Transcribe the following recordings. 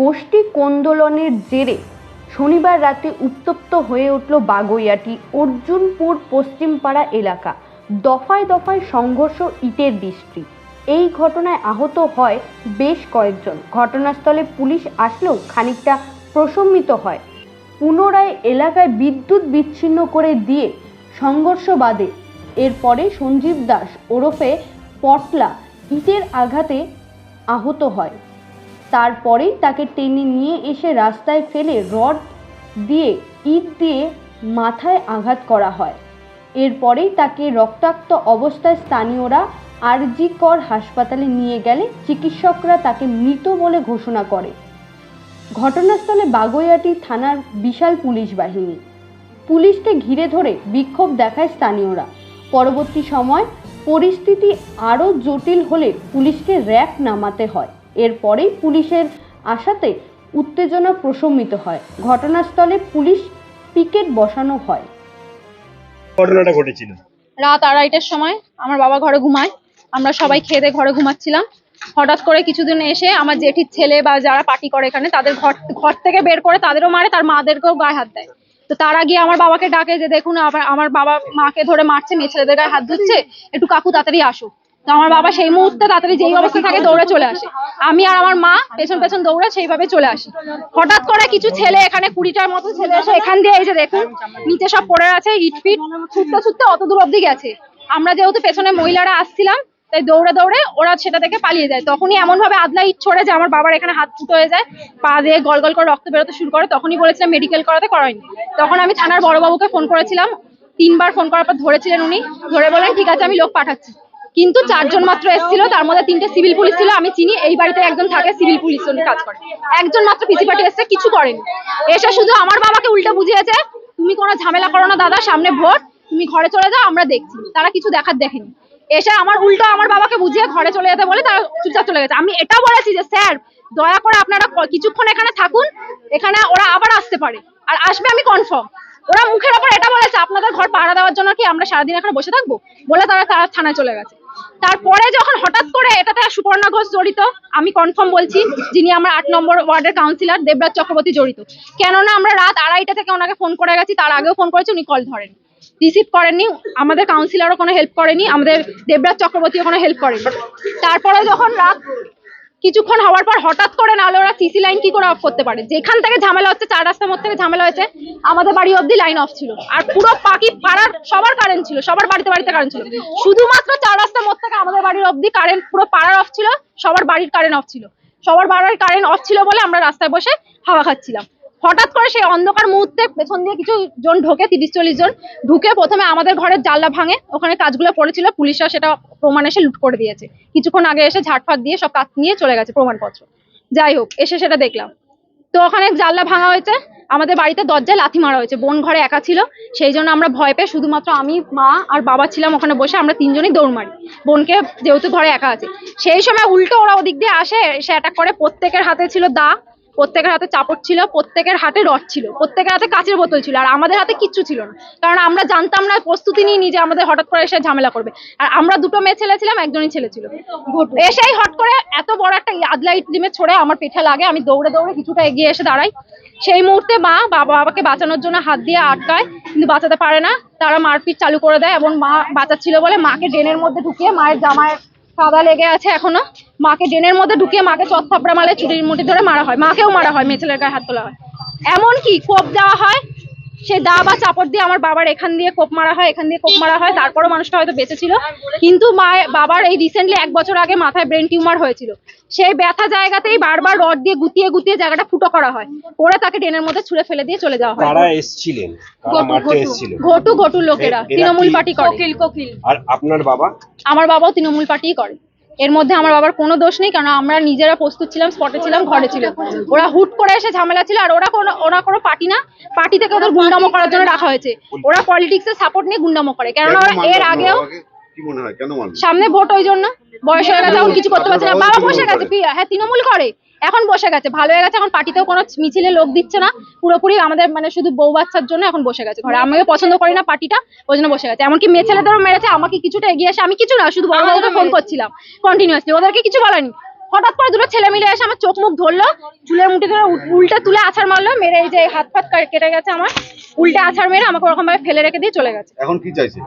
গোষ্ঠী কোন্দোলনের জেরে শনিবার রাতে উত্তপ্ত হয়ে উঠল বাগুইয়াটি অর্জুনপুর পশ্চিমপাড়া এলাকা। দফায় দফায় সংঘর্ষ, ইটের বৃষ্টি। এই ঘটনায় আহত হয় বেশ কয়েকজন। ঘটনাস্থলে পুলিশ আসলেও খানিকটা প্রশমিত হয়। পুনরায় এলাকায় বিদ্যুৎ বিচ্ছিন্ন করে দিয়ে সংঘর্ষ বাদে এরপরে সঞ্জীব দাস ওরফে পটলা ইটের আঘাতে আহত হয়। তারপরেই তাকে টেনে নিয়ে এসে রাস্তায় ফেলে রড দিয়ে, ইট দিয়ে মাথায় আঘাত করা হয়। এরপরেই তাকে রক্তাক্ত অবস্থায় স্থানীয়রা আরজি কর হাসপাতালে নিয়ে গেলে চিকিৎসকরা তাকে মৃত বলে ঘোষণা করে। ঘটনাস্থলে বাগুইয়াটি থানার বিশাল পুলিশ বাহিনী। পুলিশকে ঘিরে ধরে বিক্ষোভ দেখায় স্থানীয়রা। পরবর্তী সময় পরিস্থিতি আরও জটিল হলে পুলিশকে র্যাক নামাতে হয়। এরপরেই পুলিশের আশাতে উত্তেজনা প্রশমিত হয়। ঘটনাস্থলে পুলিশ পিকেট বসানো হয়। ঘটনাটা ঘটেছিল। রাত আড়াইটার সময় আমার বাবা ঘরে ঘুমায়। আমরা সবাই খেয়ে দিয়ে ঘরে ঘুমাচ্ছিলাম। হঠাৎ করে কিছুদিন এসে আমার জেঠির ছেলে বা যারা পার্টি করে এখানে তাদের ঘর ঘর থেকে বের করে তাদেরও মারে তার মাদেরকেও গায়ে হাত দেয়। তো তারা গিয়ে আমার বাবাকে ডাকে যে দেখুন আমার বাবা মাকে ধরে মারছে মেয়ে ছেলেদের গায়ে হাত ধুচ্ছে একটু কাকু তাড়াতাড়ি আসো তো আমার বাবা সেই মুহূর্তে তাড়াতাড়ি যেই অবস্থা থাকে দৌড়ে চলে আসে। আমি আর আমার মা পেছন পেছন দৌড়ে সেইভাবে চলে আসি। হঠাৎ করে কিছু ছেলে এখানে কুড়িটার মতো ছেলে এসে এখান দিয়ে এই যে দেখুন, নিচে সব পড়ে আছে, ইট ফিট, ছুটতে ছুটতে অত দূর অব্দি গেছে। আমরা যেহেতু পেছনে মহিলারা আসছিলাম, তাই দৌড়ে দৌড়ে ওরা সেটা থেকে পালিয়ে যায়। তখনই এমন ভাবে আদলা ইট ছড়ে যে আমার বাবার এখানে হাত ফুটো হয়ে যায়, পা দিয়ে গল গল করে রক্ত বেরোতে শুরু করে, তখনই বলেছিলাম মেডিকেল করাতে করায়নি। তখন আমি থানার বড়বাবুকে ফোন করেছিলাম, তিনবার ফোন করার পর ধরেছিলেন উনি, ধরে বলেন ঠিক আছে, আমি লোক পাঠাচ্ছি। কিন্তু চারজন মাত্র এসেছিল তার মধ্যে তিনটে সিভিল পুলিশ ছিল আমি চিনি এই বাড়িতে একজন থাকে সিভিল পুলিশ কাজ করে। একজন মাত্র পিসি পার্টি এসছে কিছু করেনি। এসে শুধু আমার বাবাকে উল্টো বুঝিয়েছে তুমি কোনো ঝামেলা করো না দাদা সামনে ভোট তুমি ঘরে চলে যাও আমরা দেখছি। তারা কিছু দেখার দেখেনি। এসে আমার উল্টো আমার বাবাকে বুঝিয়ে ঘরে চলে যেতে বলে তারা চুপচাপ চলে গেছে। আমি এটা বলেছি যে স্যার দয়া করে আপনারা কিছুক্ষণ এখানে থাকুন এখানে ওরা আবার আসতে পারে। আর আসবে আমি কনফার্ম ওরা মুখের ওপর এটা বলেছে আপনাদের ঘর পাহারা দেওয়ার জন্য কি আমরা সারাদিন এখানে বসে থাকব? বলে তারা তারা থানায় চলে গেছে। তারপরে যখন হঠাৎ করে এটাতে সুপর্ণা ঘোষ জড়িত, আমি কনফার্ম বলছি যিনি আমার আট নম্বর ওয়ার্ডের কাউন্সিলর দেবরাজ চক্রবর্তী জড়িত। কেননা আমরা রাত আড়াইটা থেকে ওনাকে ফোন করে গেছি, তার আগেও ফোন করেছি, উনি কল ধরেন রিসিভ করেননি, আমাদের কাউন্সিলরও কোনো হেল্প করেনি, আমাদের দেবরাজ চক্রবর্তীও কোনো হেল্প করেনি। তারপরে যখন রাত কিছুক্ষণ হওয়ার পর হঠাৎ করে নাহলে ওরা সিসি লাইন কি করে অফ করতে পারে? যেখান থেকে ঝামেলা হচ্ছে, চার রাস্তার মধ্যে থেকে ঝামেলা হয়েছে, আমাদের বাড়ি অবধি লাইন অফ ছিল। আর পুরো পাখি পাড়ার সবার কারেন্ট ছিল, সবার বাড়িতে বাড়িতে কারেন্ট ছিল। শুধুমাত্র চার রাস্তার মধ্যে থেকে আমাদের বাড়ির অবধি কারেন্ট পুরো পাড়ার অফ ছিল, সবার বাড়ির কারেন্ট অফ ছিল। সবার বাড়ির কারেন্ট অফ ছিল বলে আমরা রাস্তায় বসে হাওয়া খাচ্ছিলাম। হঠাৎ করে সেই অন্ধকার মুহূর্তে পেছন দিয়ে কিছু জন ঢোকে তিরিশ চল্লিশ জন, ঢুকে প্রথমে আমাদের ঘরের জানলা ভাঙে। ওখানে কাজগুলো পড়েছিল পুলিশরা সেটা প্রমাণ এসে লুট করে দিয়েছে। কিছুক্ষণ আগে এসে ঝাড়ফাট দিয়ে সব কাজ নিয়ে চলে গেছে প্রমাণপত্র। যাই হোক, এসে সেটা দেখলাম। তো ওখানে জানলা ভাঙা হয়েছে, আমাদের বাড়িতে দরজায় লাথি মারা হয়েছে, বোন ঘরে একা ছিল। সেই জন্য আমরা ভয় পেয়ে শুধুমাত্র আমি, মা আর বাবা ছিলাম ওখানে বসে, আমরা তিনজনই দৌড় মারি। বোনকে যেহেতু ঘরে একা আছে। সেই সময় উল্টো ওরা ওদিক দিয়ে আসে, এসে অ্যাটাক করে। প্রত্যেকের হাতে ছিল দা প্রত্যেকের হাতে চাপড় ছিল, প্রত্যেকের হাতে রড ছিল, প্রত্যেকের হাতে কাঁচের বোতল ছিল, আর আমাদের হাতে কিচ্ছু ছিল না। কারণ আমরা জানতাম না, প্রস্তুতি নিয়ে নিজে আমাদের হঠাৎ করে এসে ঝামেলা করবে। আর আমরা দুটো মেয়ে ছেলে ছিলাম, একজনই ছেলে ছিল। এসেই হট করে এত বড় একটা আদলা ইটলিমে ছড়ে আমার পেটে লাগে, আমি দৌড়ে দৌড়ে কিছুটা এগিয়ে এসে দাঁড়াই। সেই মুহূর্তে মা বাবা বাবাকে বাঁচানোর জন্য হাত দিয়ে আটকায়, কিন্তু বাঁচাতে পারে না। তারা মারপিট চালু করে দেয় এবং মা বাঁচাচ্ছিল বলে মাকে ড্রেনের মধ্যে ঢুকিয়ে মায়ের জামায় কাদা লেগে আছে এখনও। মাকে ড্রেনের মধ্যে ঢুকিয়ে মাকে চট থাপড়া মালে ছুটির মুটি ধরে মারা হয়। মাকেও মারা হয়, মেয়ে ছেলের গায়ে হাত তোলা হয়। এমন কি, কোপ দেওয়া হয়? সে দা বা চাপড় দিয়ে আমার বাবার এখান দিয়ে কোপ মারা হয় এখান দিয়ে কোপ মারা হয় তারপরও মানুষটা হয়তো বেঁচে ছিল। কিন্তু মা বাবার এই রিসেন্টলি এক বছর আগে মাথায় ব্রেন টিউমার হয়েছিল। সেই ব্যথা জায়গাতেই বারবার রড দিয়ে গুতিয়ে গুতিয়ে জায়গাটা ফুটো করা হয়। করে তাকে ড্রেনের মধ্যে ছুঁড়ে ফেলে দিয়ে চলে যাওয়া হয়। কারা এসছিলেন? কারা মারতে এসছিল ঘটু ঘটু লোকেরা তৃণমূল পার্টি করে। কোকিল কোকিল। আর আপনার বাবা? আমার বাবাও তৃণমূল পার্টিই করে। এর মধ্যে আমার বাবার কোনো দোষ নেই কারণ আমরা নিজেরা প্রস্তুত ছিলাম স্পটে ছিলাম ঘরে ছিল। ওরা হুট করে এসে ঝামেলা ছিল আর ওরা কোনো ওরা কোনো পার্টি না পার্টি থেকে ওদের গুন্ডামো করার জন্য রাখা হয়েছে। ওরা পলিটিক্সের সাপোর্ট নিয়ে গুন্ডামো করে কেননা ওরা এর আগেও সামনে ভোট ওই জন্য বয়স হয়ে গেছে এখন কিছু করতে পারছে না বাবা বসে গেছে। হ্যাঁ তৃণমূল করে। এখন বসে গেছে ভালো হয়ে গেছে এখন পার্টিতেও কোনো মিছিলে লোক দিচ্ছে না পুরোপুরি আমাদের মানে শুধু বউ বাচ্চার জন্য এখন বসে গেছে। ঘরে আমাকে পছন্দ করি না পার্টিটা ওই জন্য বসে গেছে। এমনকি মেয়ে ছেলেদেরও মেরেছে আমাকে কিছুটা এগিয়ে আসে আমি কিছু না শুধু বড় বাবুকে ফোন করছিলাম কন্টিনিউয়াসলি ওদেরকে কিছু বলেনি। হঠাৎ করে দুটো ছেলে মিলে এসে আমার চোখ মুখ ধরলো চুলের মুঠি ধরে উল- উল্টে তুলে আছাড় মারলো মেরে এই যে হাত ফাত কেটে গেছে আমার উল্টে আছাড় মেরে আমাকে ওরকম ভাবে ফেলে রেখে দিয়ে চলে গেছে। এখন কি চাইছে?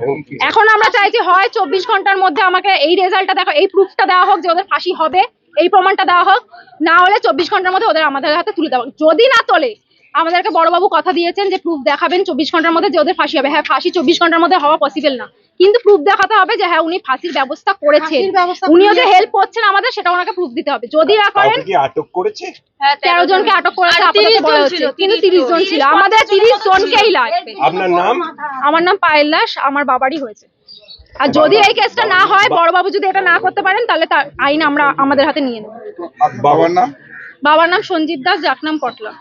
এখন আমরা চাইছি হয় চব্বিশ ঘণ্টার মধ্যে আমাকে এই রেজাল্টটা দেখো এই প্রুফটা দেওয়া হোক যে ওদের ফাঁসি হবে। এই প্রমাণটা দেওয়া হোক না হলে চব্বিশ ঘণ্টার মধ্যে ওদের আমাদের হাতে তুলে দেওয়া। যদি না তোলে আমাদেরকে বড়বাবু কথা দিয়েছেন যে প্রুফ দেখাবেন চব্বিশ ঘণ্টার মধ্যে যে ওদের ফাঁসি হবে। হ্যাঁ ফাঁসি চব্বিশ ঘণ্টার মধ্যে হওয়া পসিবল না। কিন্তু প্রুফ দেখাতে হবে যে হ্যাঁ উনি ফাঁসির ব্যবস্থা করেছেন। উনিও যে হেল্প করছেন আমাদের সেটা ওনাকে প্রুফ দিতে হবে। যদি না করেন কি আটক করেছে? তেরো জনকে আটক করেছে আপাতত বলা হচ্ছে। কিন্তু তিরিশ জন ছিল। আমাদের তিরিশ জনকেই লাগবে আপনার নাম? আমার নাম পায়েল দাস আমার বাবারই হয়েছে। আর যদি এই কেসটা না হয় বড়বাবু যদি এটা না করতে পারেন তাহলে তার আইন আমরা আমাদের হাতে নিয়ে নেব। বাবার নাম? বাবার নাম সঞ্জীব দাস ডাকনাম পটলা।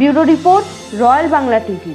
Bureau report royal Bangla TV.